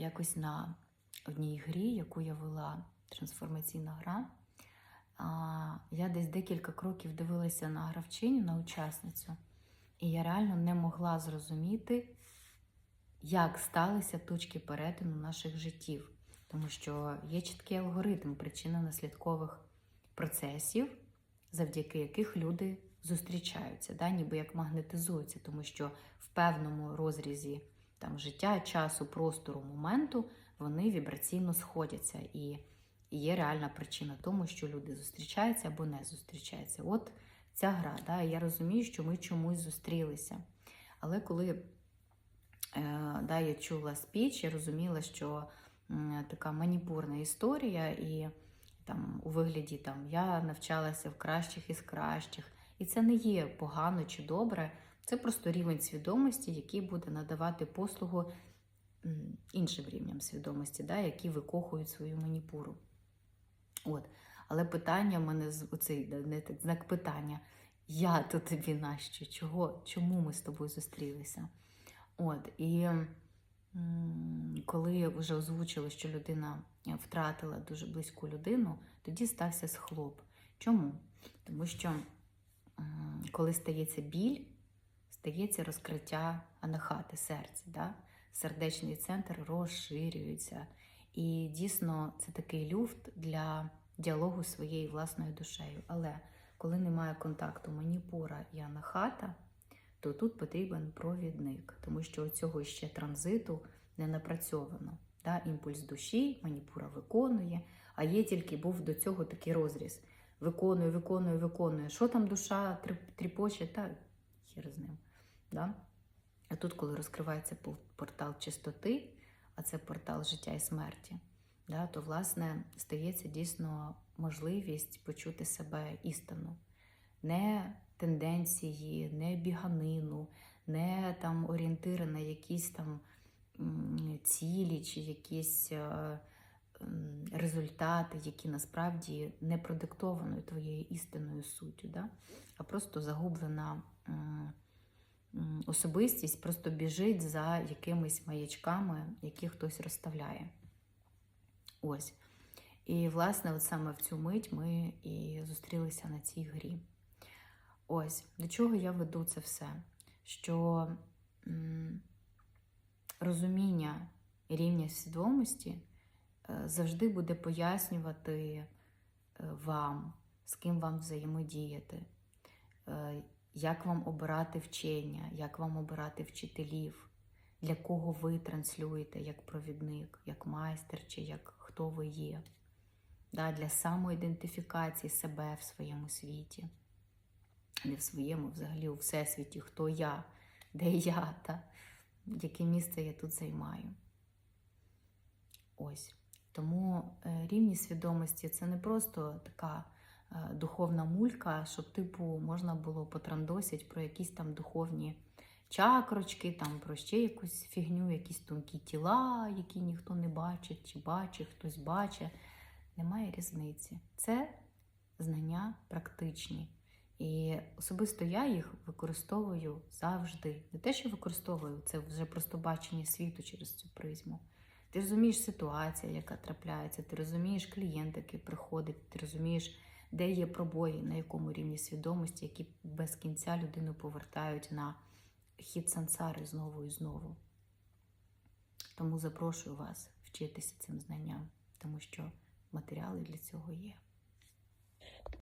якось на одній грі, яку я вела, трансформаційна гра. Я десь декілька кроків дивилася на гравчиню, на учасницю, і я реально не могла зрозуміти, як сталися точки перетину наших життів. Тому що є чіткий алгоритм причинно-наслідкових процесів, завдяки яких люди зустрічаються, да? ніби як магнетизуються, тому що в певному розрізі там, життя, часу, простору, моменту вони вібраційно сходяться. І є реальна причина тому, що люди зустрічаються або не зустрічаються. От ця гра. Да? Я розумію, що ми чомусь зустрілися. Але коли е, да, я чула спіч, я розуміла, що така маніпурна історія, і там у вигляді там я навчалася в кращих із кращих. І це не є погано чи добре, це просто рівень свідомості, який буде надавати послугу іншим рівням свідомості, да, які викохують свою маніпуру. От. Але питання в мене оцей знак питання. Я то тобі нащо? Чого? Чому ми з тобою зустрілися? От. І коли вже озвучили, що людина втратила дуже близьку людину, тоді стався схлоп. Чому? Тому що коли стається біль, стається розкриття анахати серця. Да? Сердечний центр розширюється. І дійсно це такий люфт для діалогу своєю власною душею. Але коли немає контакту маніпура і анахата, то тут потрібен провідник, тому що цього ще транзиту не напрацьовано. Да? Імпульс душі, маніпура виконує, а є тільки був до цього такий розріз. Виконує, виконує, виконує. Що там душа тріпоче, та хір з ним. Да? А тут, коли розкривається портал чистоти, а це портал життя і смерті, да, то власне стається дійсно можливість почути себе істину. Не тенденції, не біганину, не там орієнтири на якісь там цілі чи якісь е, результати, які насправді не продиктовані твоєю істинною суттю, да? а просто загублена особистість просто біжить за якимись маячками, які хтось розставляє. Ось. І, власне, от саме в цю мить ми і зустрілися на цій грі. Ось, до чого я веду це все? Що м, розуміння рівня свідомості е, завжди буде пояснювати е, вам, з ким вам взаємодіяти, е, як вам обирати вчення, як вам обирати вчителів, для кого ви транслюєте як провідник, як майстер чи як хто ви є. Да, для самоідентифікації себе в своєму світі. Не в своєму, взагалі у всесвіті, хто я, де я, та яке місце я тут займаю. Ось. Тому е, рівність свідомості це не просто така духовна мулька, щоб, типу, можна було потрандосять про якісь там духовні чакрочки, там про ще якусь фігню, якісь тонкі тіла, які ніхто не бачить, чи бачить, хтось бачить. Немає різниці. Це знання практичні. І особисто я їх використовую завжди. Не те, що використовую, це вже просто бачення світу через цю призму. Ти розумієш ситуацію, яка трапляється, ти розумієш клієнт, який приходить, ти розумієш, де є пробої, на якому рівні свідомості, які без кінця людину повертають на хід сансари знову і знову. Тому запрошую вас вчитися цим знанням, тому що матеріали для цього є.